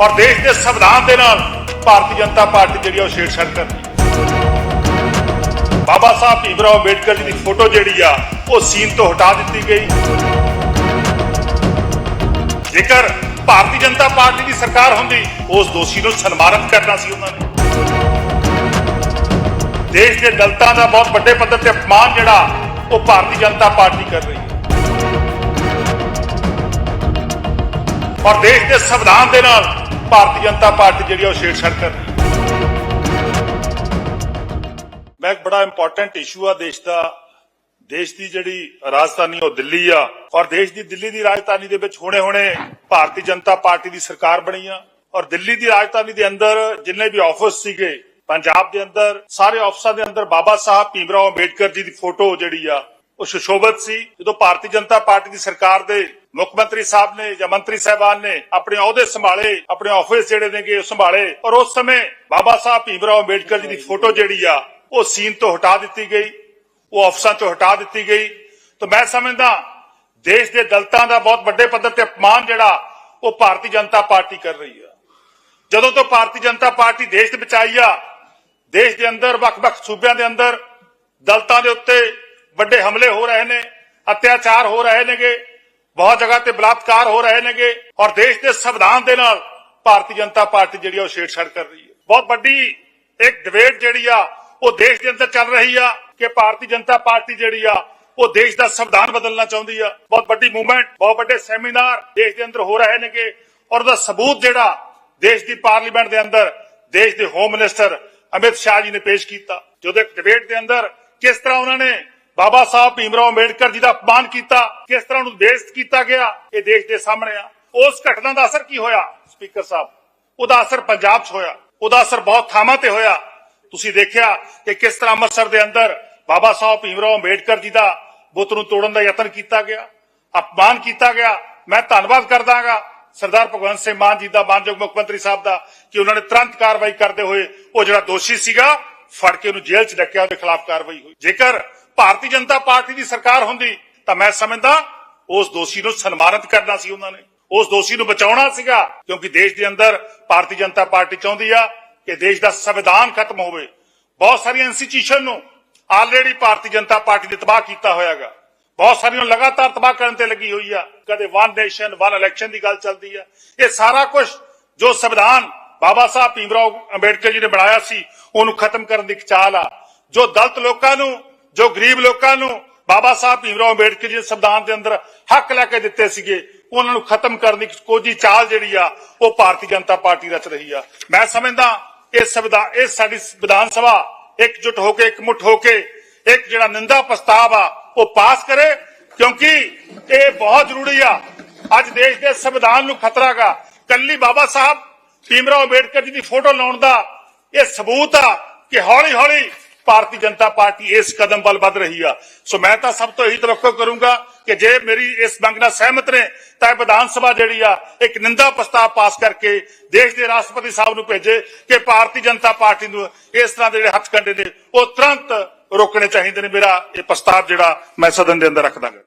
ਔਰ ਦੇਸ਼ ਦੇ ਸੰਵਿਧਾਨ ਦੇ ਨਾਲ ਭਾਰਤੀ ਜਨਤਾ ਪਾਰਟੀ ਜਿਹੜੀ ਆ ਉਹ ਛੇੜਛਾੜ ਕਰਦੀ ਹੈ। ਬਾਬਾ ਸਾਹਿਬ ਭੀਮਰਾਓ ਅੰਬੇਡਕਰ ਜੀ ਦੀ ਫੋਟੋ ਜਿਹੜੀ ਆ, ਉਹ ਸੀਨ ਤੋਂ ਹਟਾ ਦਿੱਤੀ ਗਈ। ਜੇਕਰ ਭਾਰਤੀ ਜਨਤਾ ਪਾਰਟੀ ਦੀ ਸਰਕਾਰ ਹੁੰਦੀ, ਉਸ ਦੋਸ਼ੀ ਨੂੰ ਸਨਮਾਨਿਤ ਕਰਨਾ ਸੀ ਉਹਨਾਂ ਨੇ। ਦੇਸ਼ ਦੇ ਦਲਤਾਂ ਦਾ ਬਹੁਤ ਵੱਡੇ ਪੱਧਰ ਤੇ ਅਪਮਾਨ ਜਿਹੜਾ, ਉਹ ਭਾਰਤੀ ਜਨਤਾ ਪਾਰਟੀ ਕਰ ਰਹੀ ਹੈ। ਔਰ ਦੇਸ਼ ਦੇ ਸੰਵਿਧਾਨ ਦੇ ਨਾਲ ਭਾਰਤੀ ਜਨਤਾ ਪਾਰਟੀ ਜਿਹੜੀ ਆ ਉਹ ਛੇੜਛਾੜ ਕਰ ਰਹੀ ਮੈਂ ਇੱਕ ਬੜਾ ਇੰਪੋਰਟੈਂਟ ਇਸ਼ੂ ਆ ਦੇਸ਼ ਦਾ। ਦੇਸ਼ ਦੀ ਜਿਹੜੀ ਰਾਜਧਾਨੀ ਉਹ ਦਿੱਲੀ ਆ। ਔਰ ਦੇਸ਼ ਦੀ ਦਿੱਲੀ ਦੀ ਰਾਜਧਾਨੀ ਦੇ ਵਿੱਚ ਹੁਣੇ ਹੁਣੇ ਭਾਰਤੀ ਜਨਤਾ ਪਾਰਟੀ ਦੀ ਸਰਕਾਰ ਬਣੀ ਆ। ਔਰ ਦਿੱਲੀ ਦੀ ਰਾਜਧਾਨੀ ਦੇ ਅੰਦਰ ਜਿੰਨੇ ਵੀ ਆਫਿਸ ਸੀਗੇ, ਪੰਜਾਬ ਦੇ ਅੰਦਰ, ਸਾਰੇ ਆਫਿਸਾਂ ਦੇ ਅੰਦਰ ਬਾਬਾ ਸਾਹਿਬ ਭੀਮਰਾਓ ਅੰਬੇਡਕਰ ਜੀ ਦੀ ਫੋਟੋ ਜਿਹੜੀ ਆ, ਉਹ ਸੁਸ਼ੋਭਿਤ ਸੀ। ਜਦੋਂ ਭਾਰਤੀ ਜਨਤਾ ਪਾਰਟੀ ਦੀ ਸਰਕਾਰ ਦੇ ਮੁੱਖ ਮੰਤਰੀ ਸਾਹਿਬ ਨੇ ਜਾਂ ਮੰਤਰੀ ਸਾਹਿਬਾਨ ਨੇ ਆਪਣੇ ਅਹੁਦੇ ਸੰਭਾਲੇ, ਆਪਣੇ ਆਫਿਸ ਜਿਹੜੇ ਨੇਗੇ ਉਹ ਸੰਭਾਲੇ। ਔਰ ਉਸ ਸਮੇਂ ਬਾਬਾ ਸਾਹਿਬ ਭੀਮਰਾਓ ਅੰਬੇਡਕਰ ਜੀ ਦੀ ਫੋਟੋ ਜਿਹੜੀ ਆ, ਉਹ ਸੀਨ ਤੋਂ ਹਟਾ ਦਿੱਤੀ ਗਈ, ਉਹ ਅਫਸਰਾਂ ਤੋਂ ਹਟਾ ਦਿੱਤੀ ਗਈ। ਤਾਂ ਮੈਂ ਸਮਝਦਾ ਦੇਸ਼ ਦੇ ਦਲਤਾਂ ਦਾ ਬਹੁਤ ਵੱਡੇ ਪੱਧਰ ਤੇ ਅਪਮਾਨ ਜਿਹੜਾ, ਉਹ ਭਾਰਤੀ ਜਨਤਾ ਪਾਰਟੀ ਕਰ ਰਹੀ ਆ। ਜਦੋਂ ਤੋਂ ਭਾਰਤੀ ਜਨਤਾ ਪਾਰਟੀ ਦੇਸ਼ ਦੇ ਵਿੱਚ ਆਈ ਆ, ਦੇਸ਼ ਦੇ ਅੰਦਰ, ਵੱਖ-ਵੱਖ ਸੂਬਿਆਂ ਦੇ ਅੰਦਰ ਦਲਤਾਂ ਦੇ ਉੱਤੇ ਵੱਡੇ ਹਮਲੇ ਹੋ ਰਹੇ ਨੇ, ਅਤਿਆਚਾਰ ਹੋ ਰਹੇ ਨੇਗੇ। ਬਹੁਤ ਜਗ੍ਹਾ ਤੇ ਬਲਾਤਕਾਰ ਹੋ ਰਹੇ ਨੇਗੇ ਔਰ ਦੇਸ਼ ਦੇ ਸੰਵਿਧਾਨ ਦੇ ਨਾਲ ਭਾਰਤੀ ਜਨਤਾ ਪਾਰਟੀ ਜਿਹੜੀ ਉਹ ਛੇੜਛਾੜ ਕਰ ਰਹੀ ਹੈ। ਬਹੁਤ ਵੱਡੀ ਇੱਕ ਡਿਬੇਟ ਜਿਹੜੀ ਆ ਉਹ ਦੇਸ਼ ਦੇ ਅੰਦਰ ਚੱਲ ਰਹੀ ਆ ਕਿ ਭਾਰਤੀ ਜਨਤਾ ਪਾਰਟੀ ਜਿਹੜੀ ਆ ਉਹ ਦੇਸ਼ ਦਾ ਸੰਵਿਧਾਨ ਬਦਲਣਾ ਚਾਹੁੰਦੀ ਆ। ਬਹੁਤ ਵੱਡੀ ਮੂਵਮੈਂਟ ਬਹੁਤ ਵੱਡੇ ਸੈਮੀਨਾਰ ਦੇਸ਼ ਦੇ ਅੰਦਰ ਹੋ ਰਹੇ ਨੇਗੇ ਔਰ ਉਹਦਾ ਸਬੂਤ ਜਿਹੜਾ ਦੇਸ਼ ਦੀ ਪਾਰਲੀਮੈਂਟ ਦੇ ਅੰਦਰ, ਦੇਸ਼ ਦੇ ਹੋਮ ਮਿਨਿਸਟਰ ਅਮਿਤ ਸ਼ਾਹ ਜੀ ਨੇ ਪੇਸ਼ ਕੀਤਾ। ਜਦੋਂ ਇੱਕ ਡਿਬੇਟ ਦੇ ਅੰਦਰ ਕਿਸ ਤਰ੍ਹਾਂ ਉਹਨਾਂ ਨੇ ਬਾਬਾ ਸਾਹਿਬ ਭੀਮਰਾਓ ਅੰਬੇਡਕਰ ਜੀ ਦਾ ਅਪਮਾਨ ਕੀਤਾ, ਕਿਸ ਤਰ੍ਹਾਂ ਉਹਨੂੰ ਬੇਇੱਜ਼ਤ ਕੀਤਾ ਗਿਆ, ਇਹ ਦੇਸ਼ ਦੇ ਸਾਹਮਣੇ ਆ। ਉਸ ਘਟਨਾ ਦਾ ਅਸਰ ਕੀ ਹੋਇਆ? ਸਪੀਕਰ ਸਾਹਿਬ, ਉਹਦਾ ਅਸਰ ਪੰਜਾਬ 'ਚ ਹੋਇਆ। ਉਹਦਾ ਅਸਰ ਬਹੁਤ ਥਾਵਾਂ ਤੇ ਹੋਇਆ। ਤੁਸੀਂ ਦੇਖਿਆ ਕਿ ਕਿਸ ਤਰ੍ਹਾਂ ਅੰਮ੍ਰਿਤਸਰ ਦੇ ਅੰਦਰ ਬਾਬਾ ਸਾਹਿਬ ਭੀਮਰਾਓ ਅੰਬੇਡਕਰ ਜੀ ਦਾ ਬੁੱਤ ਨੂੰ ਤੋੜਨ ਦਾ ਯਤਨ ਕੀਤਾ ਗਿਆ, ਅਪਮਾਨ ਕੀਤਾ ਗਿਆ। ਮੈਂ ਧੰਨਵਾਦ ਕਰਦਾਗਾ ਸਰਦਾਰ ਭਗਵੰਤ ਸਿੰਘ ਮਾਨ ਜੀ ਦਾ, ਮਾਨਯੋਗ ਮੁੱਖ ਮੰਤਰੀ ਸਾਹਿਬ ਦਾ, ਕਿ ਉਹਨਾਂ ਨੇ ਤੁਰੰਤ ਕਾਰਵਾਈ ਕਰਦੇ ਹੋਏ ਉਹ ਜਿਹੜਾ ਦੋਸ਼ੀ ਸੀਗਾ, ਫੜ ਕੇ ਉਹਨੂੰ ਜੇਲ੍ਹ 'ਚ ਡੱਕਿਆ, ਉਹਦੇ ਖਿਲਾਫ ਕਾਰਵਾਈ ਹੋਈ। ਜੇਕਰ ਭਾਰਤੀ ਜਨਤਾ ਪਾਰਟੀ ਦੀ ਸਰਕਾਰ ਹੁੰਦੀ, ਤਾਂ ਮੈਂ ਸਮਝਦਾ ਉਸ ਦੋਸ਼ੀ ਨੂੰ ਸਨਮਾਨਿਤ ਕਰਨਾ ਸੀ ਉਹਨਾਂ ਨੇ। ਉਸ ਦੋਸ਼ੀ ਨੂੰ ਬਚਾਉਣਾ ਸੀਗਾ, ਕਿਉਂਕਿ ਦੇਸ਼ ਦੇ ਅੰਦਰ ਭਾਰਤੀ ਜਨਤਾ ਪਾਰਟੀ ਚਾਹੁੰਦੀ ਆ ਕਿ ਦੇਸ਼ ਦਾ ਸੰਵਿਧਾਨ ਖਤਮ ਹੋਵੇ। ਬਹੁਤ ਸਾਰੀਆਂ ਇੰਸਟੀਟਿਊਸ਼ਨ ਨੂੰ ਆਲਰੇਡੀ ਭਾਰਤੀ ਜਨਤਾ ਪਾਰਟੀ ਨੇ ਤਬਾਹ ਕੀਤਾ ਹੋਇਆਗਾ। ਬਹੁਤ ਸਾਰੀਆਂ ਲਗਾਤਾਰ ਤਬਾਹ ਕਰਨ ਤੇ ਲੱਗੀ ਹੋਈ ਆ। ਕਦੇ ਵਨ ਨੇਸ਼ਨ ਵਨ ਇਲੈਕਸ਼ਨ ਦੀ ਗੱਲ ਚੱਲਦੀ ਆ। ਇਹ ਸਾਰਾ ਕੁਝ ਜੋ ਸੰਵਿਧਾਨ ਬਾਬਾ ਸਾਹਿਬ ਭੀਮਰਾਓ ਅੰਬੇਡਕਰ ਜੀ ਨੇ ਬਣਾਇਆ ਸੀ, ਉਹਨੂੰ ਖਤਮ ਕਰਨ ਦੀ ਇੱਕ ਚਾਲ ਆ। ਜੋ ਦਲਤ ਲੋਕਾਂ ਨੂੰ ਜੋ ਗਰੀਬ ਲੋਕਾਂ ਨੂੰ ਬਾਬਾ ਸਾਹਿਬ ਭੀਮਰਾਓ ਅੰਬੇਡਕਰ ਜੀ ਨੇ ਸੰਵਿਧਾਨ ਦੇ ਅੰਦਰ ਹੱਕ ਲੈ ਕੇ ਦਿੱਤੇ ਸੀਗੇ, ਉਹਨਾਂ ਨੂੰ ਖਤਮ ਕਰਨ ਦੀ ਕੋਜੀ ਚਾਲ ਜਿਹੜੀ ਆ, ਉਹ ਭਾਰਤੀ ਜਨਤਾ ਪਾਰਟੀ ਰਚ ਰਹੀ ਆ। ਮੈਂ ਸਮਝਦਾ ਇਹ ਸੰਵਿਧਾਨ ਇਹ ਸਾਡੀ ਵਿਧਾਨ ਸਭਾ ਇਕਜੁੱਟ ਹੋ ਕੇ, ਇਕਮੁੱਠ ਹੋ ਕੇ, ਇੱਕ ਜਿਹੜਾ ਨਿੰਦਾ ਪ੍ਰਸਤਾਵ ਆ, ਉਹ ਪਾਸ ਕਰੇ, ਕਿਉਂਕਿ ਇਹ ਬਹੁਤ ਜ਼ਰੂਰੀ ਆ। ਅੱਜ ਦੇਸ਼ ਦੇ ਸੰਵਿਧਾਨ ਨੂੰ ਖਤਰਾ ਗਾ ਕੱਲੀ ਬਾਬਾ ਸਾਹਿਬ ਭੀਮਰਾਓ ਅੰਬੇਡਕਰ ਜੀ ਦੀ ਫੋਟੋ ਲਾਉਣ ਦਾ ਇਹ ਸਬੂਤ ਆ ਕਿ ਹੌਲੀ ਹੌਲੀ ਭਾਰਤੀ ਜਨਤਾ ਪਾਰਟੀ ਇਸ ਕਦਮ ਵੱਲ ਵੱਧ ਰਹੀ ਆ। ਸੋ ਮੈਂ ਤਾਂ ਸਭ ਤੋਂ ਇਹੀ ਤਵੱਕੋ ਕਰੂੰਗਾ ਕਿ ਜੇ ਮੇਰੀ ਇਸ ਮੰਗ ਨਾਲ ਸਹਿਮਤ ਨੇ, ਤਾਂ ਇਹ ਵਿਧਾਨ ਸਭਾ ਜਿਹੜੀ ਆ, ਇੱਕ ਨਿੰਦਾ ਪ੍ਰਸਤਾਵ ਪਾਸ ਕਰਕੇ ਦੇਸ਼ ਦੇ ਰਾਸ਼ਟਰਪਤੀ ਸਾਹਿਬ ਨੂੰ ਭੇਜੇ ਕਿ ਭਾਰਤੀ ਜਨਤਾ ਪਾਰਟੀ ਨੂੰ ਇਸ ਤਰ੍ਹਾਂ ਦੇ ਜਿਹੜੇ ਹੱਥ ਹੱਥਕੰਡੇ ਨੇ, ਉਹ ਤੁਰੰਤ ਰੋਕਣੇ ਚਾਹੀਦੇ ਨੇ। ਮੇਰਾ ਇਹ ਪ੍ਰਸਤਾਵ ਜਿਹੜਾ ਮੈਂ ਸਦਨ ਦੇ ਅੰਦਰ ਰੱਖ ਦਾਂਗਾ